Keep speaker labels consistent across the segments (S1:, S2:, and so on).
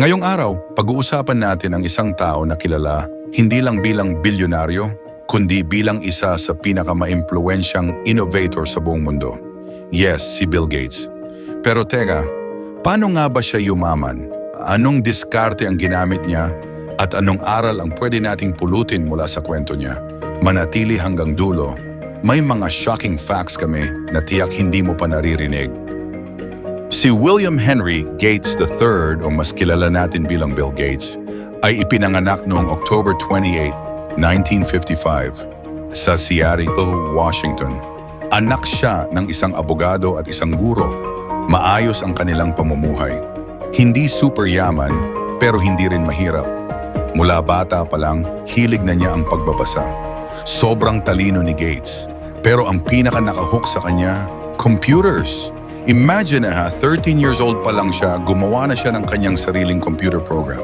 S1: Ngayong araw, pag-uusapan natin ang isang tao na kilala hindi lang bilang bilyonaryo, kundi bilang isa sa pinaka-maimpluwensyang innovator sa buong mundo. Yes, si Bill Gates. Pero teka, paano nga ba siya yumaman? Anong diskarte ang ginamit niya? At anong aral ang pwede nating pulutin mula sa kwento niya? Manatili hanggang dulo. May mga shocking facts kami na tiyak hindi mo pa naririnig. Si William Henry Gates III o mas kilala natin bilang Bill Gates ay ipinanganak noong October 28, 1955 sa Seattle, Washington. Anak siya ng isang abogado at isang guro. Maayos ang kanilang pamumuhay. Hindi super yaman pero hindi rin mahirap. Mula bata pa lang, hilig na niya ang pagbabasa. Sobrang talino ni Gates. Pero ang pinaka nakahook sa kanya, computers. Imagine na ha, 13 years old pa lang siya, gumawa na siya ng kanyang sariling computer program.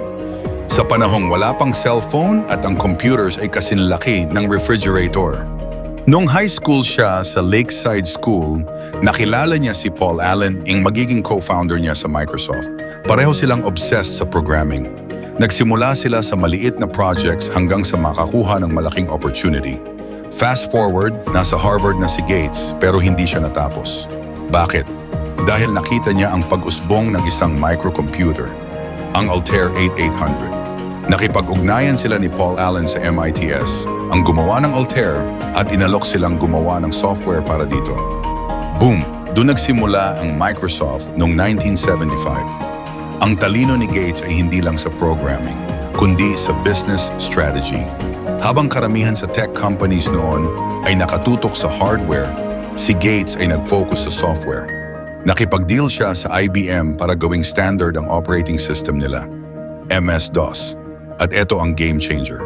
S1: Sa panahong wala pang cellphone at ang computers ay kasinlaki ng refrigerator. Nung high school siya sa Lakeside School, nakilala niya si Paul Allen, ang magiging co-founder niya sa Microsoft. Pareho silang obsessed sa programming. Nagsimula sila sa maliit na projects hanggang sa makakuha ng malaking opportunity. Fast forward, nasa Harvard na si Gates pero hindi siya natapos. Bakit? Dahil nakita niya ang pag-usbong ng isang microcomputer, ang Altair 8800. Nakipag-ugnayan sila ni Paul Allen sa MITS, ang gumawa ng Altair at inalok silang gumawa ng software para dito. Boom! Doon nagsimula ang Microsoft noong 1975. Ang talino ni Gates ay hindi lang sa programming, kundi sa business strategy. Habang karamihan sa tech companies noon ay nakatutok sa hardware, si Gates ay nag-focus sa software. Nakipag-deal siya sa IBM para gawing standard ang operating system nila, MS-DOS. At ito ang game changer.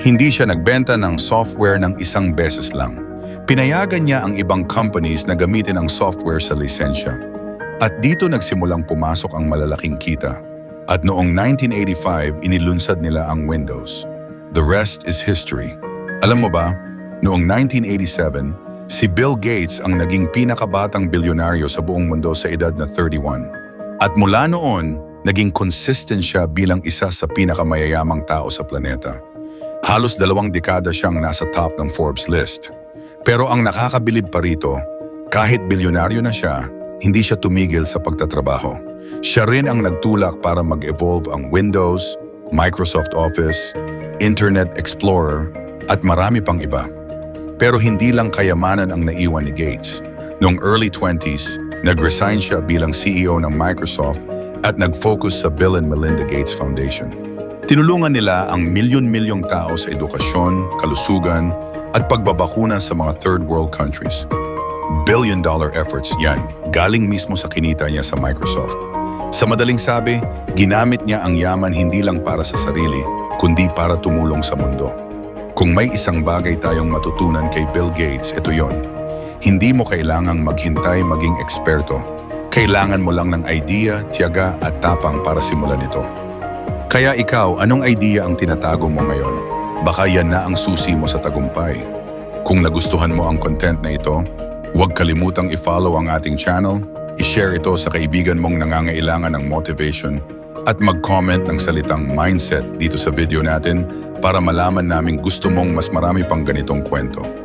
S1: Hindi siya nagbenta ng software ng isang beses lang. Pinayagan niya ang ibang companies na gamitin ang software sa lisensya. At dito nagsimulang pumasok ang malalaking kita. At noong 1985, inilunsad nila ang Windows. The rest is history. Alam mo ba, noong 1987, si Bill Gates ang naging pinakabatang bilyonaryo sa buong mundo sa edad na 31. At mula noon, naging consistent siya bilang isa sa pinakamayayamang tao sa planeta. Halos dalawang dekada siyang nasa top ng Forbes list. Pero ang nakakabilib pa rito, kahit bilyonaryo na siya, hindi siya tumigil sa pagtatrabaho. Siya rin ang nagtulak para mag-evolve ang Windows, Microsoft Office, Internet Explorer, at marami pang iba. Pero hindi lang kayamanan ang naiwan ni Gates. Noong early 20s, nag-resign siya bilang CEO ng Microsoft at nag-focus sa Bill and Melinda Gates Foundation. Tinulungan nila ang milyon-milyong tao sa edukasyon, kalusugan, at pagbabakuna sa mga third world countries. Billion-dollar efforts yan, galing mismo sa kinita niya sa Microsoft. Sa madaling sabi, ginamit niya ang yaman hindi lang para sa sarili, kundi para tumulong sa mundo. Kung may isang bagay tayong matutunan kay Bill Gates, ito yon. Hindi mo kailangang maghintay maging eksperto. Kailangan mo lang ng idea, tiyaga at tapang para simulan ito. Kaya ikaw, anong idea ang tinatago mo ngayon? Baka yan na ang susi mo sa tagumpay. Kung nagustuhan mo ang content na ito, huwag kalimutang i-follow ang ating channel, i-share ito sa kaibigan mong nangangailangan ng motivation, at mag-comment ng salitang mindset dito sa video natin para malaman naming gusto mong mas marami pang ganitong kwento.